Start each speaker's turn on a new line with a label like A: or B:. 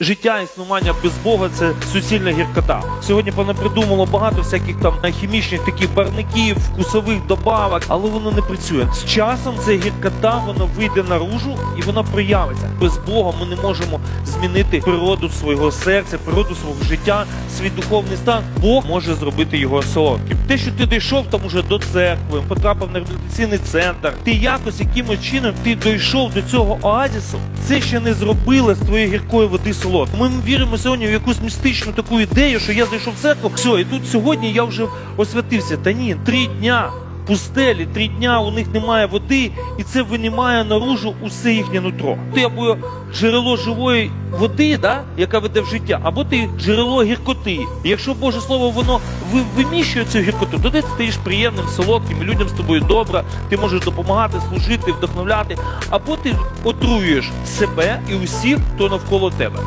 A: Життя існування без Бога це суцільна гіркота. Сьогодні понапридумало багато всяких там хімічних таких барників, вкусових добавок, але воно не працює. З часом ця гіркота вона вийде наружу і вона проявиться. Без Бога ми не можемо змінити природу свого серця, природу свого життя, свій духовний стан. Бог може зробити його солодким. Те, що ти дійшов там уже до церкви, потрапив на реабілітаційний центр, ти якось якимось чином ти дійшов до цього оазісу. Це ще не зробило з твоєї гіркої води солод. Ми віримо сьогодні в якусь містичну таку ідею, що я зайшов в церкву, все, і тут сьогодні я вже освятився. Та ні, три дня. Пустелі, три дня у них немає води, і це винімає наружу усе їхнє нутро. Ти або джерело живої води, да, яка веде в життя, або ти джерело гіркоти. І якщо Боже Слово воно ви- виміщує цю гіркоту, то ти стаєш приємним, солодким, людям з тобою добре, ти можеш допомагати, служити, вдохновляти, або ти отруюєш себе і усіх, хто навколо тебе.